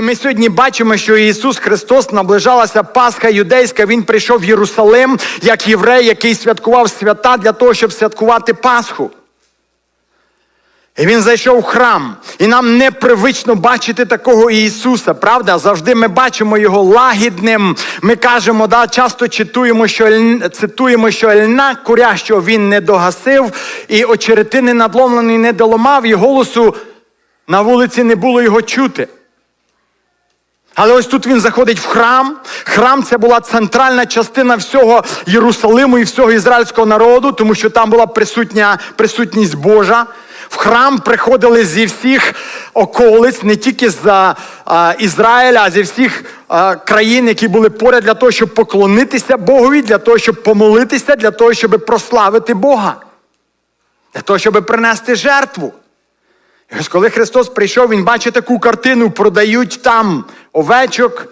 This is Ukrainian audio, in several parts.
Ми сьогодні бачимо, що Ісус Христос наближалася Пасха юдейська. Він прийшов в Єрусалим як єврей, який святкував свята для того, щоб святкувати Пасху. І він зайшов в храм, і нам непривично бачити такого Ісуса, правда? Завжди ми бачимо його лагідним. Ми кажемо, да, часто читуємо, що, цитуємо, що льна курящого він не догасив, і очеретини надломлений не доламав, і голосу на вулиці не було його чути. Але ось тут він заходить в храм. Храм це була центральна частина всього Єрусалиму і всього ізраїльського народу, тому що там була присутня присутність Божа. В храм приходили зі всіх околиць, не тільки з а, Ізраїля, а зі всіх а, країн, які були поряд для того, щоб поклонитися Богові, для того, щоб помолитися, для того, щоб прославити Бога, для того, щоб принести жертву. Коли Христос прийшов, Він бачить таку картину, продають там овечок,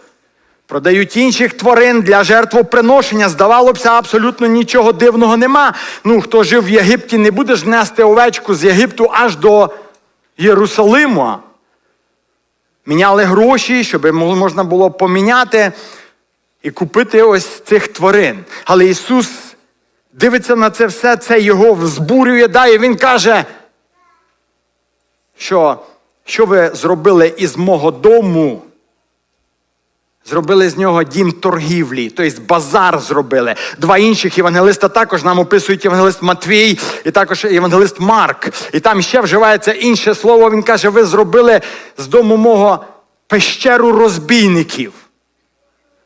продають інших тварин для жертвоприношення. Здавалося, абсолютно нічого дивного нема. Ну, хто жив в Єгипті, не будеш нести овечку з Єгипту аж до Єрусалиму. Міняли гроші, щоб можна було поміняти і купити ось цих тварин. Але Ісус дивиться на це все, це його взбурює, да, Він каже, що, що ви зробили із мого дому? Зробили з нього дім торгівлі, тобто базар зробили. Два інших євангелиста також нам описують євангелист Матвій і також євангелист Марк. І там ще вживається інше слово. Він каже: ви зробили з дому мого пещеру розбійників.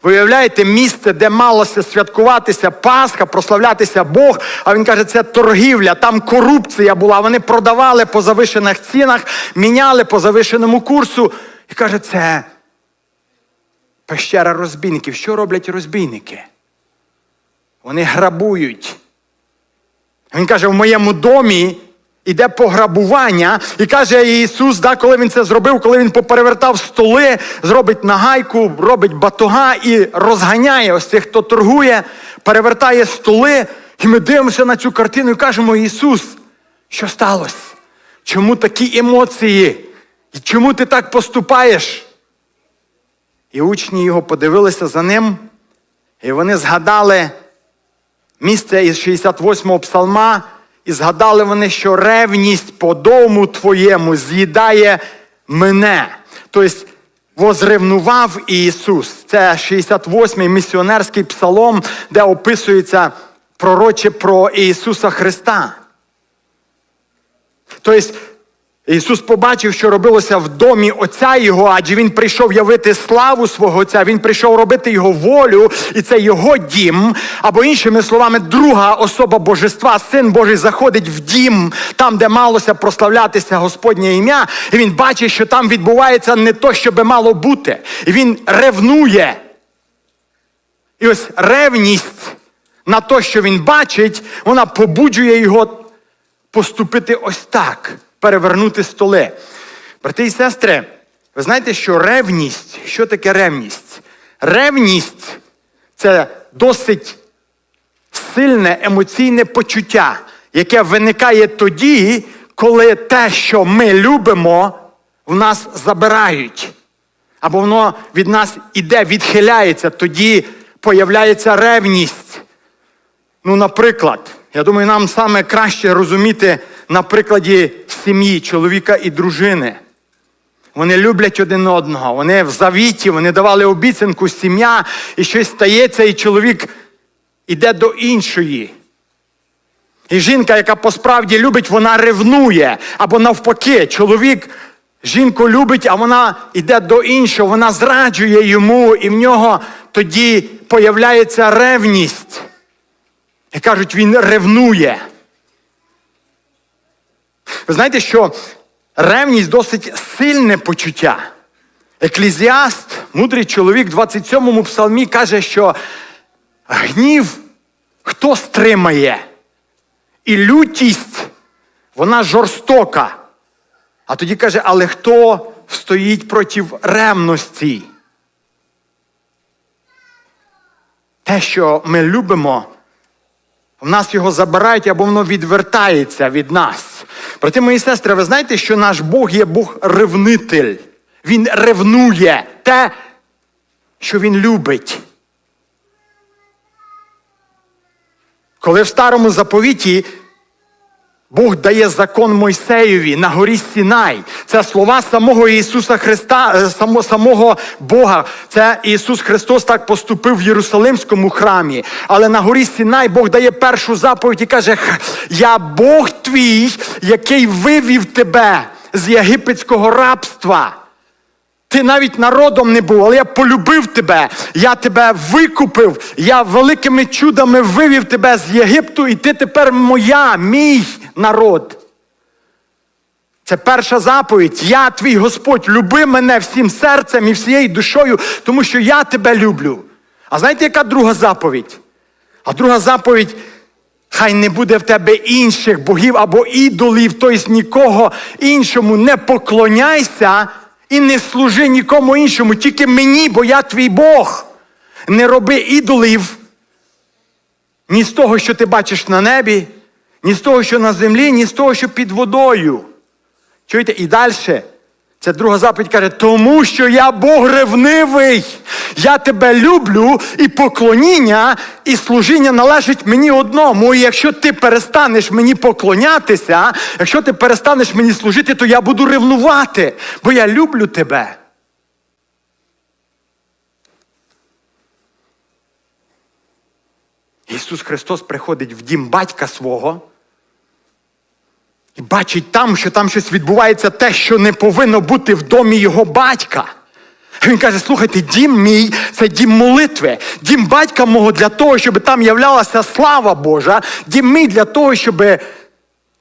Ви уявляєте місце, де малося святкуватися Пасха, прославлятися Бог. А він каже, це торгівля, там корупція була. Вони продавали по завишених цінах, міняли по завишеному курсу. І каже, це пещера розбійників. Що роблять розбійники? Вони грабують. Він каже, в моєму домі іде пограбування. І каже Ісус, да, коли він це зробив, коли він поперевертав столи, зробить нагайку, робить батога і розганяє ось тих, хто торгує, перевертає столи. І ми дивимося на цю картину і кажемо, Ісус, що сталося? Чому такі емоції? І чому ти так поступаєш? І учні його подивилися за ним, і вони згадали місце із 68-го псалма, і згадали вони, що ревність по дому твоєму з'їдає мене. Тобто возревнував Ісус. Це 68-й місіонерський псалом, де описується пророче про Ісуса Христа. Тобто Ісус побачив, що робилося в домі Отця Його, адже Він прийшов явити славу свого Отця, Він прийшов робити Його волю, і це Його дім. Або іншими словами, друга особа Божества, Син Божий, заходить в дім, там, де малося прославлятися Господнє ім'я, і він бачить, що там відбувається не то, що би мало бути. І він ревнує. І ось ревність на те, що він бачить, вона побуджує його поступити ось так, перевернути столи. Брати і сестри, ви знаєте, що ревність, що таке ревність? Ревність це досить сильне емоційне почуття, яке виникає тоді, коли те, що ми любимо, в нас забирають. Або воно від нас іде, відхиляється, тоді появляється ревність. Ну, наприклад, я думаю, нам саме краще розуміти на прикладі сім'ї, чоловіка і дружини. Вони люблять один одного, вони в завіті, вони давали обіцянку сім'я, і щось стається, і чоловік іде до іншої. І жінка, яка посправді любить, вона ревнує. Або навпаки, чоловік жінку любить, а вона йде до іншого, вона зраджує йому, і в нього тоді появляється ревність. І кажуть, він ревнує. Ви знаєте, що ревність досить сильне почуття. Еклізіаст, мудрий чоловік, в 27-му псалмі каже, що гнів хто стримає? І лютість, вона жорстока. А тоді каже, але хто стоїть проти ревності? Те, що ми любимо, в нас його забирають або воно відвертається від нас. Брати мої сестри, ви знаєте, що наш Бог є Бог ревнитель. Він ревнує. те, що він любить. Коли в старому заповіті Бог дає закон Мойсеєві на горі Сінай. Це слова самого Ісуса Христа, е, само, самого Бога. Це Ісус Христос так поступив в Єрусалимському храмі. Але на горі Сінай Бог дає першу заповідь і каже: Я Бог твій, який вивів тебе з єгипетського рабства. Ти навіть народом не був, але я полюбив тебе, я тебе викупив, я великими чудами вивів тебе з Єгипту, і ти тепер моя, мій народ. Це перша заповідь. Я твій Господь, люби мене всім серцем і всією душою, тому що я тебе люблю. А знаєте, яка друга заповідь? А друга заповідь. Хай не буде в тебе інших богів або ідолів, тобто нікого іншому не поклоняйся і не служи нікому іншому, тільки мені, бо я твій Бог. Не роби ідолів ні з того, що ти бачиш на небі, ні з того, що на землі, ні з того, що під водою. Чуєте? І далі. Це друга заповідь каже, тому що я Бог ревнивий. Я тебе люблю, і поклоніння, і служіння належить мені одному. І якщо ти перестанеш мені поклонятися, якщо ти перестанеш мені служити, то я буду ревнувати, бо я люблю тебе. Ісус Христос приходить в дім батька свого. І бачить там, що там щось відбувається те, що не повинно бути в домі його батька. Він каже: слухайте, дім мій це дім молитви, дім батька мого для того, щоб там являлася слава Божа, дім мій для того, щоб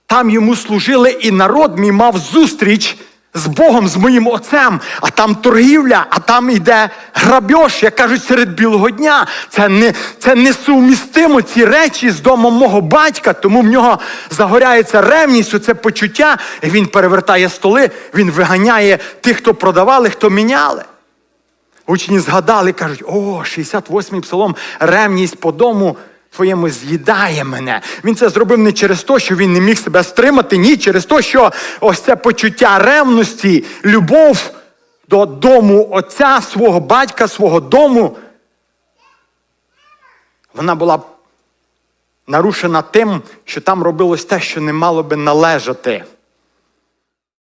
там йому служили, і народ мій мав зустріч з Богом, з моїм отцем, а там торгівля, а там йде грабеж, як кажуть, серед білого дня. Це не це несумістимо ці речі з домом мого батька, тому в нього загоряється ревність, це почуття, і він перевертає столи, він виганяє тих, хто продавали, хто міняли. Учні згадали, кажуть, о, 68-й псалом, ревність по дому твоєму з'їдає мене. Він це зробив не через те, що він не міг себе стримати, ні, через те, що ось це почуття ревності, любов до дому отця, свого батька, свого дому. Вона була нарушена тим, що там робилось те, що не мало би належати.